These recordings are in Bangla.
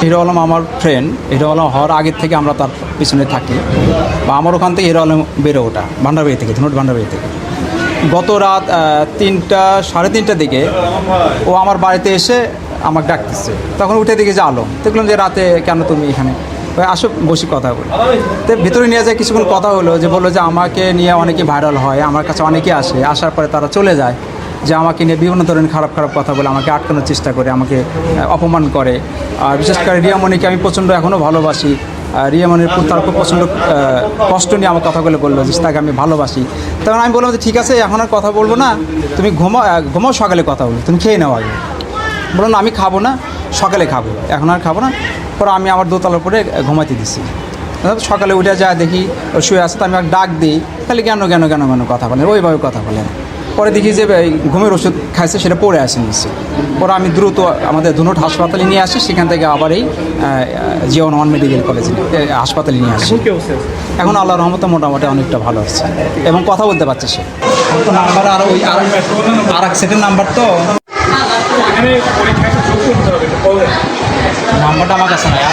হিরো আলম আমার ফ্রেন্ড হিরো আলম হওয়ার আগের থেকে আমরা তার পিছনে থাকি। বা আমার ওখান থেকে হিরো আলম বেরো ওঠা, ভান্ডারবাড়ি থেকে, ধনুট ভান্ডারবাড়ি থেকে। গত রাত তিনটা, সাড়ে তিনটার দিকে ও আমার বাড়িতে এসে আমাকে ডাকতেছে। তখন উঠে দিকে যে আলম। দেখলাম যে রাতে কেন তুমি এখানে? আসো, বসি কথা বলি। তো ভিতরে নিয়ে যায় কিছুক্ষণ কথা হলো, যে বলল যে আমাকে নিয়ে অনেকে ভাইরাল হয়, আমার কাছে অনেকে আসে, আসার পরে তারা চলে যায়। যে আমাকে নিয়ে বিভিন্ন ধরনের খারাপ খারাপ কথা বলে আমাকে আটকানোর চেষ্টা করে, আমাকে অপমান করে। আর বিশেষ করে রিয়ামণিকে আমি প্রচণ্ড এখনও ভালোবাসি। প্রতি তার খুব প্রচণ্ড কষ্ট নিয়ে আমার কথাগুলো বলল যে তাকে আমি ভালোবাসি। তখন আমি বললাম যে, ঠিক আছে, এখন আর কথা বলব না। তুমি ঘুমা ঘুমাও সকালে কথা বলো। তুমি খেয়ে নাও আগে। না, আমি খাব না, সকালে খাব। এখন আর খাব না। পরে আমি আমার দোতলার উপরে ঘুমাতে দিছি। সকালে উঠে যায়, দেখি শুয়ে আসতে আমি ডাক দিই। খালি কেন কেন কেন কেন কথা বলেন ওইভাবে কথা বলেন পরে দেখি যে ঘুমের ওষুধ খাইছে সেটা পড়ে আসে নিচ্ছে পরে আমি দ্রুত আমাদের ধুনুট হাসপাতালে নিয়ে আসি সেখান থেকে আবার এই জিওন ওয়ান মেডিকেল কলেজে হাসপাতালে নিয়ে আসি। এখন আল্লাহ রহমতে মোটামুটি অনেকটা ভালো আছে। এবং কথা বলতে পারছে সে। নাম্বার আর ওই আর আর এক সেটের নাম্বার তো। নাম্বারটা আমার কাছে নাই আর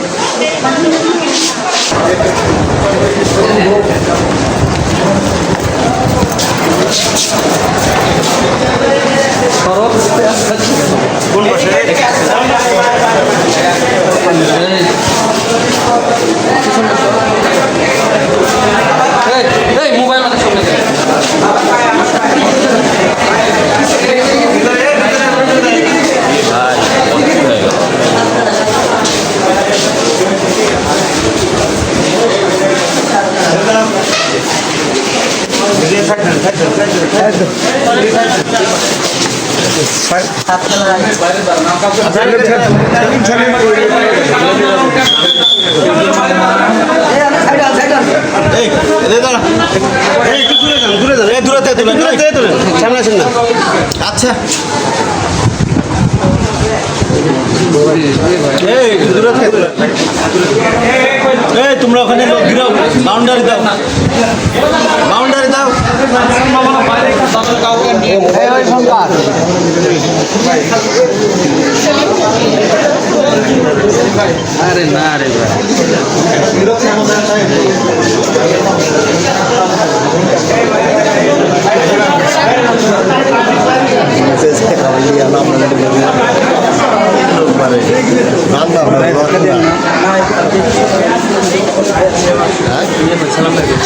রাখছি কোন পাশে মোবাইল আমাদের সামনে দে। এই সামনে আসেন না। আচ্ছা এই, তোমরা ওখানে লোক ঘিরাও। বাউন্ডারি দাও। বাউন্ডারি আরে না রে ভাই এই, এই,